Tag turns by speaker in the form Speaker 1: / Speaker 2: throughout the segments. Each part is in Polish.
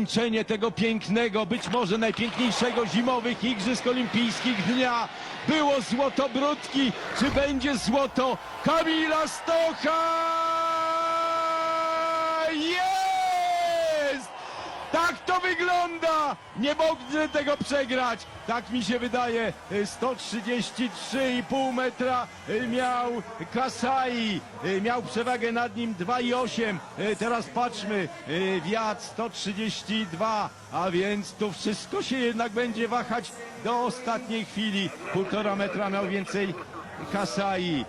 Speaker 1: Zakończenie tego pięknego, być może najpiękniejszego zimowych Igrzysk Olimpijskich dnia było złoto Brudki. Czy będzie złoto Kamila Stocha? Tak to wygląda! Nie mogę tego przegrać! Tak mi się wydaje. 133,5 metra y, miał Kasai. Y, Miał przewagę nad nim 2,8. Y, Teraz patrzmy. y, Wiatr 132. A więc tu wszystko się jednak będzie wahać do ostatniej chwili. Półtora metra miał więcej Kasai.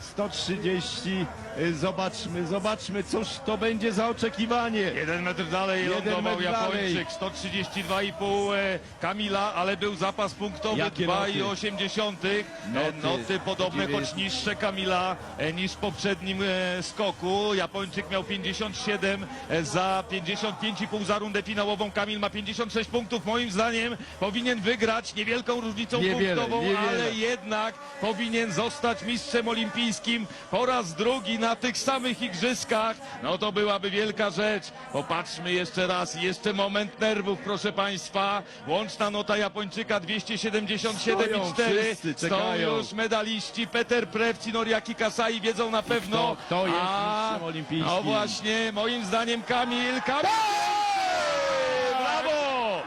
Speaker 1: 130. Y, Zobaczmy, zobaczmy, cóż to będzie za oczekiwanie.
Speaker 2: Jeden metr dalej
Speaker 1: Jeden
Speaker 2: lądował
Speaker 1: metr.
Speaker 2: Japończyk, 132,5 e, Kamila, ale był zapas punktowy
Speaker 1: Jakie
Speaker 2: 2,8.
Speaker 1: Noty.
Speaker 2: Noty, noty podobne, choć niższe Kamila e, niż w poprzednim e, skoku. Japończyk miał 57 e, za 55,5 za rundę finałową. Kamil ma 56 punktów. Moim zdaniem powinien wygrać niewielką różnicą
Speaker 1: Niewiele,
Speaker 2: punktową,
Speaker 1: niewiele.
Speaker 2: ale jednak powinien zostać mistrzem olimpijskim po raz drugi na tych samych igrzyskach. No to byłaby wielka rzecz. Popatrzmy jeszcze raz, jeszcze moment nerwów, proszę Państwa. Łączna nota Japończyka 277,4.
Speaker 1: Stoją wszyscy,
Speaker 2: Są już medaliści Peter Prewci, Noriaki Kasai wiedzą na pewno.
Speaker 1: kto- kto jest
Speaker 2: A,
Speaker 1: mistrzem olimpijskim?
Speaker 2: No właśnie, moim zdaniem Kamil. Kamil! Brawo!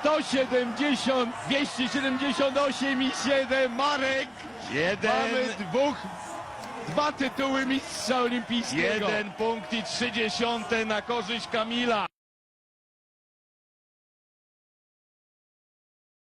Speaker 1: 170, 278 i 7. Marek!
Speaker 2: Jeden,
Speaker 1: Mamy dwóch, dwa tytuły mistrza olimpijskiego.
Speaker 2: jeden punkt i trzy dziesiąte na korzyść Kamila.